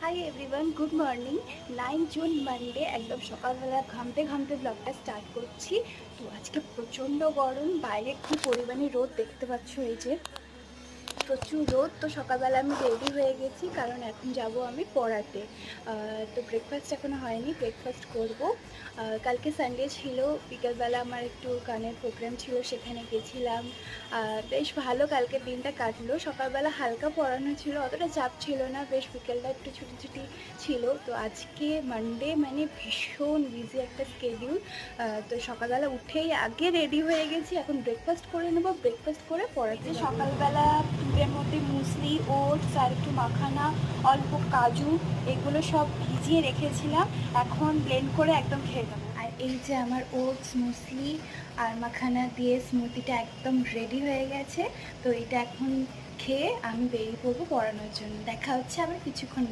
Hi everyone good morning nine June Monday একদম সকালবেলা ঘামতে ঘামতে ব্লগটা স্টার্ট করছি। তো আজকে প্রচণ্ড গরম, বাইরে খুব পরিমাণে রোদ দেখতে পাচ্ছ এই যে? প্রচুর রোদ, তো সকালবেলা আমি রেডি হয়ে গেছি, কারণ এখন যাব আমি পড়াতে। তো ব্রেকফাস্ট এখনও হয়নি ব্রেকফাস্ট করব। কালকে সানডে ছিল, বিকালবেলা আমার একটু গানের প্রোগ্রাম ছিল, সেখানে গেছিলাম। বেশ ভালো কালকে দিনটা কাটলো। সকালবেলা হালকা পড়ানো ছিল, অতটা চাপ ছিল না, বেশ বিকেলটা একটু ছুটি ছুটি ছিল। তো আজকে মানডে মানে ভীষণ বিজি একটা স্কেডিউল তো সকালবেলা উঠেই আগে রেডি হয়ে গেছি, এখন ব্রেকফাস্ট করে নেব ব্রেকফাস্ট করে পড়াতে সকালবেলা মুসলি ওটস আর একটু মাখানা, অল্প কাজু, এগুলো সব ভিজিয়ে রেখেছিলাম। এখন ব্লেন্ড করে একদম খেয়ে নেব। আর এই যে আমার ওটস, মুসলি আর মাখানা দিয়ে স্মুতিটা একদম রেডি হয়ে গেছে, তো এটা এখন খেয়ে আমি বেরিয়ে পড়ব পড়ানোর জন্য। দেখা হচ্ছে আবার কিছুক্ষণ